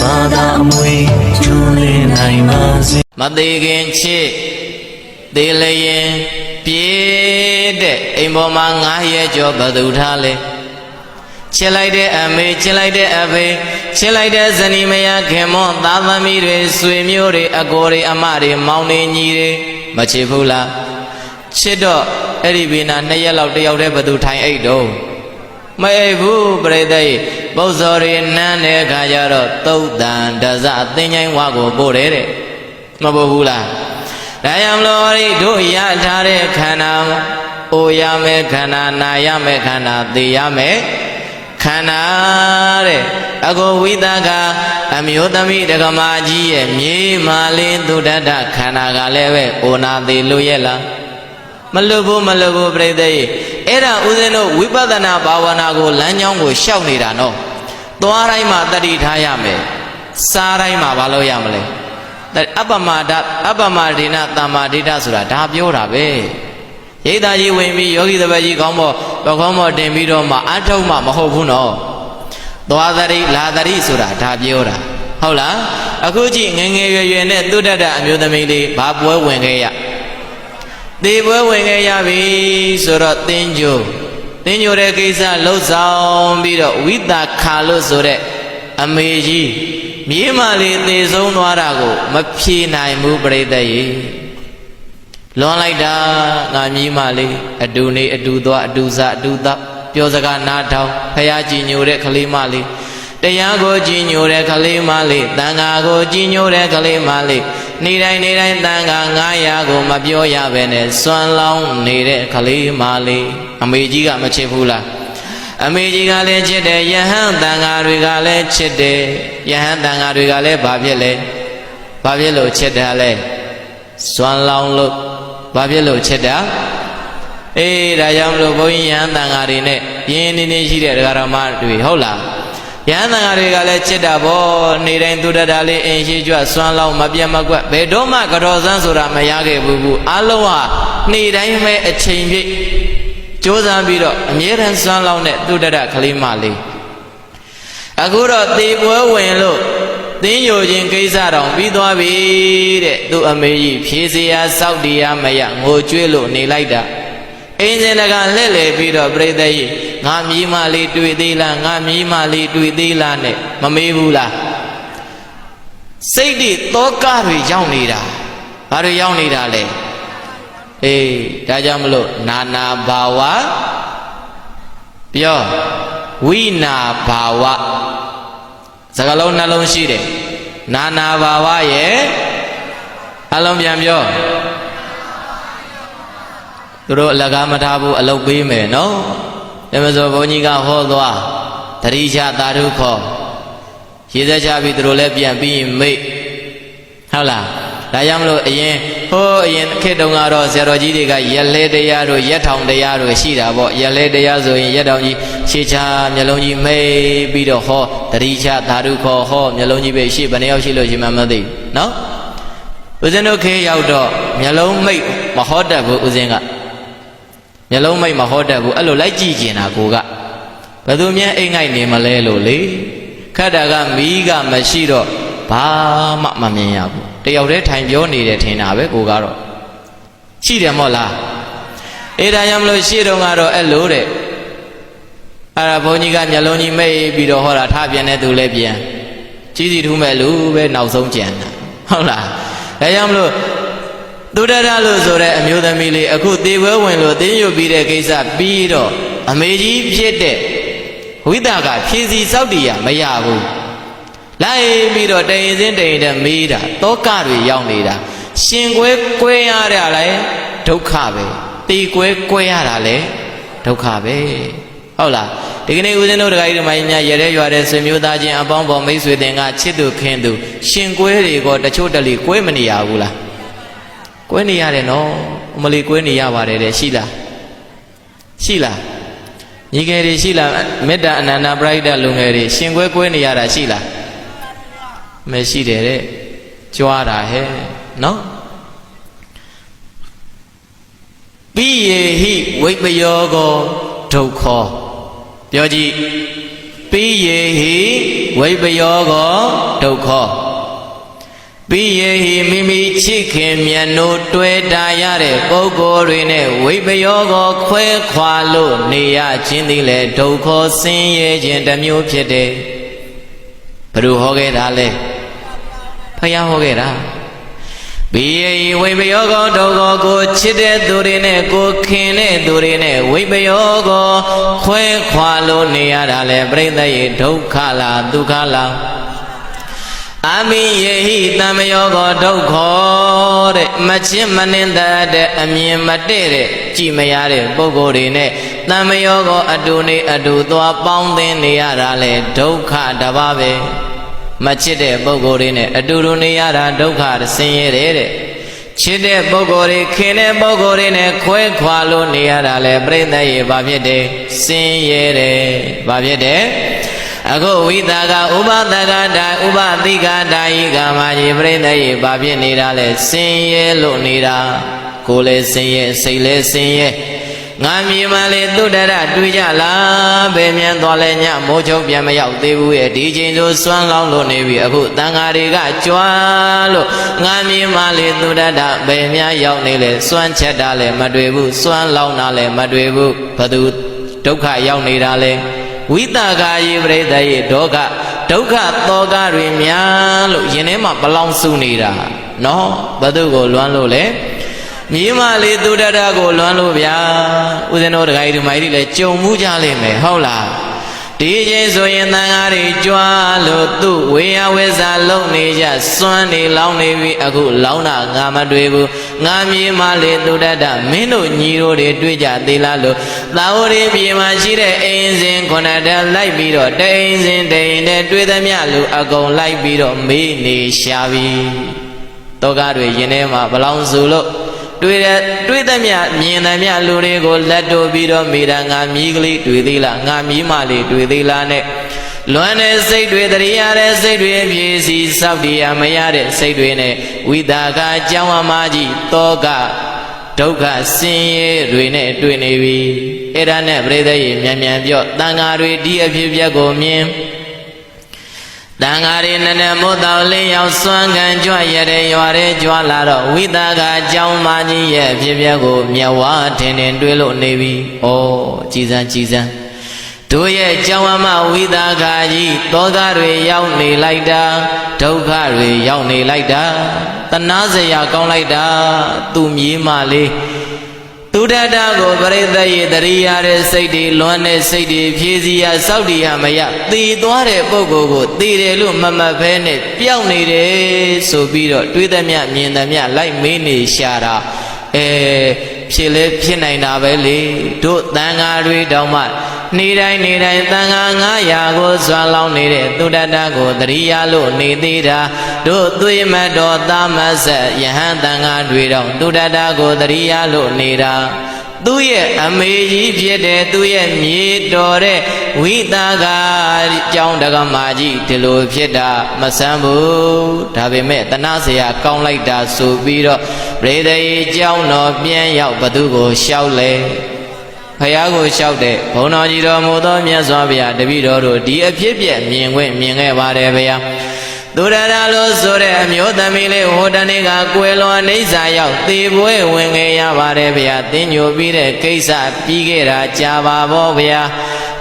ဘာသာအမွေကျွလင်းနိုင်ပါစေမသေးခင်ချစ်သေးလျင်ပြေးတဲ့အိမ်ပေါ်မှာငားရဲကြောဘသူထားလဲချစ်လိုက်တဲ့အမေချစ်လိုက်တဲ့အဖေချစ်လိုက်တဲ့ဇနီးမယားခင်မွန်းသားသမီးတွေဆွေမျိုးတွေအကိုတွေအမတွေမောင်တွေညီတွေမချစ်ဘူးလားချစ်တော့အဲ့ဒီဘေးနာနှစ်ရက်လောက်တယောက်တည်းဘသူထိုင်အိတ်တော့ မအိပ်ဘူးပြိတ္တိပုဇော်တွေနန်းတဲ့အခါကျတော့သုတ်တန်ဒဇအသိဉ္ဇိုင်းဝါကိုပို့တယ်တဲ့မပေါ်ဘူးလားဒါကြောင့်မလို့ဟိတို့ရထားတဲ့ခန္ဓာအိုရမယ်ခန္ဓာနာရမယ်ခန္ဓာသိရမယ်ခန္ဓာတဲ့အကိုဝိသကအမျိုးသမီးဒကမာကြီးရဲ့မြေမာလင်းသုဒ္ဓတခန္ဓာကလည်းပဲအိုနာသေးလို့ရဲ့လားမလွတ်ဘူးမလွတ်ဘူးပြိတ္တိ အဲ့ဒါဦးဇင်းတို့ဝိပဿနာဘာဝနာကိုလမ်းကြောင်းကိုရှောက်နေတာနော်သွားတိုင်းမှာတတိထားရမယ်စားတိုင်းမှာမလုပ်ရမလဲအပ္ပမဒအပ္ပမဒေနတမ္မာဒိဋ္ဌဆိုတာဒါပြောတာပဲရိတ်သားကြီးဝင်ပြီးယောဂီတပည့်ကြီးကောင်းပေါ်ပကောင်းပေါ်တင်ပြီးတော့မှအထုံးမှမဟုတ်ဘူးနော်သွားသတိလာသတိဆိုတာဒါပြောတာဟုတ်လားအခုကြည့်ငယ်ငယ်ရွယ်ရွယ်နဲ့သုတ္တတအမျိုးသမီးလေးဘာပွဲဝင်ခဲ့ရ သေပွဲဝင်ခဲ့ရပြီဆိုတော့သင်္ကြိုသင်္ကြိုတဲ့ကိစ္စလှုပ်ဆောင်ပြီးတော့ဝိတာခါလို့ဆိုတဲ့အမေကြီးမြေးမလေးသေဆုံးသွားတာကို မဖြေနိုင်ဘူးပြိတ္တရေလွန်လိုက်တာငါမြေးမလေးအတူနေအတူသွားအတူစားအတူသောပြောစကားနားထောင်ဖះကြည်ညိုတဲ့ကလေးမလေးတရားကိုကြည်ညိုတဲ့ကလေးမလေးတန်ဃာကိုကြည်ညိုတဲ့ကလေးမလေး နေတိုင်းနေတိုင်းတန်ဃာ900ကိုမပြောရဘဲနဲ့စွမ်းလောင်းနေတဲ့ကလေးမလေးအမေကြီးကမချစ်ဘူးလားအမေကြီးကလည်းချစ်တယ်ယဟန်တန်ဃာတွေကလည်းချစ်တယ်ယဟန်တန်ဃာတွေကလည်းဘာဖြစ်လဲဘာဖြစ်လို့ချစ်တယ်လဲစွမ်းလောင်းလို့ဘာဖြစ်လို့ချစ်တာအေးဒါကြောင့်မလို့ဘုန်းကြီးယဟန်တန်ဃာတွေနဲ့ရင်းနေနေရှိတဲ့ဒကာရမတွေဟုတ်လား ယဟန်တန်ဃာတွေကလည်းချစ်တာဗောနေတိုင်းသူတတာလေးအင်ရှိကြွစွမ်းလောင်းမပြတ်မကွက်ဘယ်တော့မှကြော်စမ်းဆိုတာမရခဲ့ဘူးဘူးအလုံးဟာနေတိုင်းပဲအချိန်ပြည့်စ조사ပြီးတော့အမြဲတမ်းစွမ်းလောင်းတဲ့သူတတကလေးမလေးအခုတော့သေပွဲဝင်လို့သင်းယိုခြင်းကိစ္စတောင်ပြီးသွားပြီတဲ့သူအမေကြီးဖြေစရာစောက်တရားမရငိုကြွေးလို့နေလိုက်တာအင်းစင်တကလှည့်လေပြီးတော့ပြိတ္တကြီး ငါမြီးမလေးတွေ့သေးလားငါမြီးမလေးတွေ့သေးလားနဲ့မမေးဘူးလားစိတ်တွေတောကတွေရောက်နေတာဘာတွေရောက်နေတာလဲအေးဒါကြောင့်မလို့နာနာဘာဝပြောဝိနာဘာဝစကလုံးနှလုံးရှိတယ်နာနာဘာဝရဲ့အလုံးပြန်ပြောသူတို့အလကားမထားဘူးအလုတ်ပေးမယ်နော် ဒါမဆိုဘုန်းကြီးကဟောသွားတတိချသာဓုခေါ်ရေသက်ချပြီးသူတို့လည်းပြန်ပြီးမိတ်ဟုတ်လားဒါကြောင့်မလို့အရင်ဟိုးအရင်ခေတ်တုန်းကတော့ဆရာတော်ကြီးတွေကရက်လဲတရားတို့ရက်ထောင်တရားတို့ရှိတာပေါ့ရက်လဲတရားဆိုရင်ရက်ထောင်ကြီးရှေ့ချမျက်လုံးကြီးမိတ်ပြီးတော့ဟောတတိချသာဓုခေါ်ဟောမျက်လုံးကြီးပဲရှေ့ဘယ်နှယောက်ရှိလို့ရှိမှမသိဘူးနော်ဦးဇင်းတို့ခေတ်ရောက်တော့မျက်လုံးမိတ်မဟောတတ်ဘူးဦးဇင်းက မျက်လုံးမိတ်မဟောတတ်ဘူးအဲ့လိုလိုက်ကြည့်ကျင်တာကိုကဘယ်သူများအိမ်ငိုက်နေမလဲလို့လေခတ်တာကမီးကမရှိတော့ဘာမှမမြင်ရဘူးတယောက်တည်းထိုင်ပြောနေတယ်ထင်တာပဲကိုကတော့ရှိတယ်မို့လားအေးဒါကြောင့်မလို့ရှေ့တုန်းကတော့အဲ့လိုတဲ့အဲ့ဒါဘုန်းကြီးကမျက်လုံးကြီးမိတ်ပြီးတော့ဟောတာထားပြန်တဲ့သူလည်းပြန်ကြီးစီထူးမဲ့လူပဲနောက်ဆုံးကြံတာဟုတ်လားဒါကြောင့်မလို့ သုဒ္ဓရလို့ဆိုတဲ့အမျိုးသမီးလေးအခုသေပွဲဝင်လို့သင်းယူပြီးတဲ့ကိစ္စပြီးတော့အမေကြီးဖြစ်တဲ့ဝိတာကဖြည့်စီစောက်တီရမရဘူးလိုက်ပြီးတော့တရင်စင်းတရင်တည်းမေးတာတောကတွေရောက်နေတာရှင်ကွဲကွဲရတာလဲဒုက္ခပဲตีကွဲကွဲရတာလဲဒုက္ခပဲဟုတ်လားဒီကနေ့ဦးဇင်းတို့ဒကာကြီးတို့မကြီးများရတဲ့ရွာတဲ့ဆွေမျိုးသားချင်းအပေါင်းပေါ်မိတ်ဆွေတင်ကချစ်သူခင်သူရှင်ကွဲတွေကတချို့တလီကွဲမနေရဘူးလား ကွဲနေရတယ်နော်အမလီကွဲနေရပါတယ်တဲ့ရှိလားရှိလားညီငယ်တွေရှိလားမေတ္တာအနန္တပရိဒတ်လူငယ်တွေရှင်ကွဲကွဲနေရတာရှိလားမရှိတယ်တဲ့ကြွားတာဟဲ့နော်ပိယေဟိဝိပယောကောဒုက္ခောပြောကြည့်ပိယေဟိဝဝိပယောကောဒုက္ခ ပိယေဟိမိမိချစ်ခင်မြတ်နိုးတွေ့တာရတဲ့ပုဂ္ဂိုလ်တွေနဲ့ဝိပယောကောခွဲခွာလို့နေရခြင်းသည်လေဒုက္ခဆင်းရဲခြင်းတစ်မျိုးဖြစ်တယ်ဘယ်လိုဟောခဲ့တာလဲဖယားဟောခဲ့တာဘိယေဟိဝိပယောကောဒုက္ခကိုချစ်တဲ့သူတွေနဲ့ကိုခင်တဲ့သူတွေနဲ့ဝိပယောကောခွဲခွာလို့နေရတာလေပြိဿရေဒုက္ခလားဒုက္ခလား အမိယေဟိတမယောကောဒုက္ခတဲ့မချင်းမနှင်းတဲ့အမြင်မတည့်တဲ့ကြည်မရတဲ့ပုဂ္ဂိုလ်တွေနဲ့တမယောကောအတူနေအတူသွားပေါင်းသင်းနေရတာလေဒုက္ခတစ်ပါးပဲမချစ်တဲ့ပုဂ္ဂိုလ်တွေနဲ့အတူတူနေရတာဒုက္ခဆင်းရဲတယ်တဲ့ချစ်တဲ့ပုဂ္ဂိုလ်တွေခင်တဲ့ပုဂ္ဂိုလ်တွေနဲ့ခွဲခွာလို့နေရတာလေပြိဿရေဘာဖြစ်တယ်ဆင်းရဲတယ်ဘာဖြစ်တယ် အခုဝိတာကဥပဒကတာဥပသိကတာဤကာမကြီးပြိဿရေဘာဖြစ်နေတာလဲဆင်းရဲလို့နေတာကိုယ်လည်းဆင်းရဲစိတ်လည်းဆင်းရဲငါမြေမလေးတုတ္တရတွေ့ကြလားဘယ်မြန်သွားလဲညမိုးချုပ်ပြန်မရောက်သေးဘူးရဲ့ဒီချိန်လိုစွမ်းလောင်းလို့နေပြီအခုတန်ဃာတွေကကြွားလို့ငါမြေမလေးတုတ္တရဘယ်မြန်ရောက်နေလဲစွမ်းချက်တာလည်းမတွေ့ဘူးစွမ်းလောင်းတာလည်းမတွေ့ဘူးဘသူဒုက္ခရောက်နေတာလဲ ဝိတာကာယေပရိသယေဒုက္ခဒုက္ခသောကတွေများလို့ယင်ထဲမှာဘလောင်စုနေတာနော်ဘသူကိုလွမ်းလို့လဲမြေမလေးသူတရကိုလွမ်းလို့ဗျာဦးဇင်းတို့တခါကြီးဒီမိုင်းကြီးလည်းကြုံမှုကြလိမ့်မယ်ဟုတ်လားဒီချိန်ဆိုရင်တန်ဃာတွေကြွားလို့သူ့ဝေယဝေစာလုံနေကြစွမ်းနေလောင်းနေပြီအခုလောင်းတာငါမတွေ့ဘူး ငါမြေမလေးသူတတမင်းတို့ညီတို့တွေတွေ့ကြသေးလားလို့သာဝတိမြေမှာရှိတဲ့အိမ်စဉ်ခုနတည်းလိုက်ပြီးတော့တအိမ်စဉ်တိမ်နဲ့တွေ့သမျှလူအကုန်လိုက်ပြီးတော့မေးနေရှာပြီတောကတွေရင်ထဲမှာဘလောင်စုလို့တွေ့တဲ့တွေ့သမျှမြင်သမျှလူတွေကိုလက်တို့ပြီးတော့မိတာငါမြည်ကလေးတွေ့သေးလားငါမြည်မလေးတွေ့သေးလားနဲ့ လွမ်းတဲ့စိတ်တွေတရိယာတဲ့စိတ်တွေဖြည့်စီစောက်တရားမရတဲ့စိတ်တွေနဲ့ဝိတာကကြောင်းအမကြီးတောကဒုက္ခဆင်းရဲတွေနဲ့တွေ့နေပြီအဲ့ဒါနဲ့ပြိဿရေမြန်မြန်ပြောတန်ဃာတွေဒီအဖြစ်ပြက်ကိုမြင်တန်ဃာရီနနမို့တော်လင်းရောက်စွမ်းခံကြွရတဲ့ရွာတဲ့ကြွလာတော့ဝိသကအကြောင်းမကြီးရဲ့ဖြစ်ပျက်ကိုမြဝထင်ထင်တွေးလို့နေပြီ။ဩကြည်စမ်းကြည်စမ်း တို့ရဲ့ကြောင်းအမဝိသကကြီးတောကတွေရောက်နေလိုက်တာဒုက္ခတွေရောက်နေလိုက်တာတနာစရာကောင်းလိုက်တာသူမြေးမလေးသူတတကိုပရိသတ်ရေတရိယာတဲ့စိတ်တွေလွမ်းတဲ့စိတ်တွေဖြည့်စည်းရစောက်တည်ရမရသေသွားတဲ့ပုဂ္ဂိုလ်ကိုသေတယ်လို့မမှတ်ဘဲနဲ့ပျောက်နေတယ်ဆိုပြီးတော့တွေးသမျှမြင်သမျှလိုက်မေးနေရှာတာအဲဖြစ်လဲဖြစ်နိုင်တာပဲလေတို့တန်ဃာတွေတောင်မှ နေတိုင်းနေတိုင်းတန်ဃာ900ကိုစွာလောင်းနေတဲ့သုတတကိုတရိယာလို့နေသေးတာတို့သွေးမတော်သာမဆက်ယဟန်တန်ဃာတွေတောင်သုတတကိုတရိယာလို့နေတာသူ့ရဲ့အမေကြီးဖြစ်တဲ့သူ့ရဲ့မြေတော်တဲ့ဝိတာကအကြောင်းတက္ကမကြီးဒီလိုဖြစ်တာမဆန်းဘူးဒါပေမဲ့တနာစရာကောင်းလိုက်တာဆိုပြီးတော့ပရိသေအကြောင်းတော်ပြန်ရောက်ဘသူကိုရှောက်လဲ ဖះကိုလျှောက်တဲ့ဘုံတော်ကြီးတော်မူသောမြတ်စွာဘုရားတပည့်တော်တို့ဒီအဖြစ်ပြက်မြင်ခွင့်မြင်ခဲ့ပါတယ်ဗျာသူရတာလို့ဆိုတဲ့အမျိုးသမီးလေးဟိုတနေ့ကကွယ်လွန်အိဆာရောက်သေပွဲဝင်ခဲ့ရပါတယ်ဗျာတင်းညိုပြီးတဲ့ကိစ္စပြီးခဲ့တာကြာပါဘောဗျာ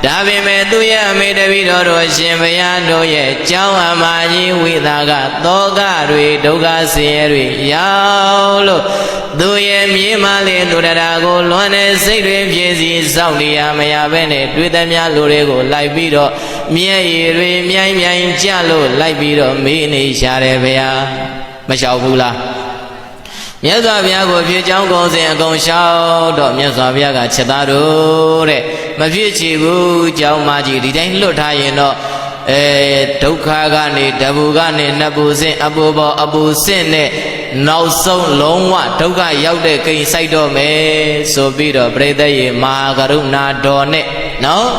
ဒါပေမဲ့သူရဲ့အမေတပည့်တော်တို့ရှင်ဘုရားတို့ရဲ့ကြောင်းအမကြီးဝိသာကသောကတွေဒုက္ခဆင်းရဲတွေရောက်လို့သူရဲ့မြေမလေးသူရတာကိုလွန်တဲ့စိတ်တွေဖြည့်စည်စောင့်နေရမရပဲနဲ့တွေ့သမျှလူတွေကိုလိုက်ပြီးတော့မျက်ရည်တွေမြိုင်မြိုင်ကြလို့လိုက်ပြီးတော့မေးနေရှာတယ်ဗျာမလျှောက်ဘူးလား မြတ်စွာဘုရားကိုဖြစ်ကြောင်းကုန်စဉ်အကုန်လျှောက်တော့မြတ်စွာဘုရားကချက်သားတို့တဲ့မဖြစ်ချေဘူးကြောင်းမကြီးဒီတိုင်းလွတ်ထားရင်တော့အဲဒုက္ခကနေတဘူကနေနှစ်ပူစင်အပူပေါ်အပူစင်နဲ့နောက်ဆုံးလုံးဝဒုက္ခရောက်တဲ့ကိန်းစိုက်တော့မယ်ဆိုပြီးတော့ပြိဿရေမဟာကရုဏာတော်နဲ့နော်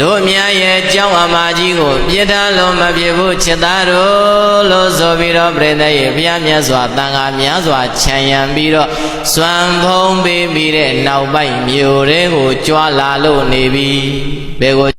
တို့မြတ်ရဲ့ကြောင်းအမာကြီးကိုပြစ်ထားလို့မဖြစ်ဘူးချစ်သားတို့လို့ဆိုပြီးတော့ပြိဿရေဘုရားမြတ်စွာတန်ခါများစွာခြံရံပြီးတော့စွမ်းဖုံးပေးပြီးတဲ့နောက်ပိုင်းမြို့တွေကိုကြွာလာလို့နေပြီဘယ်ကို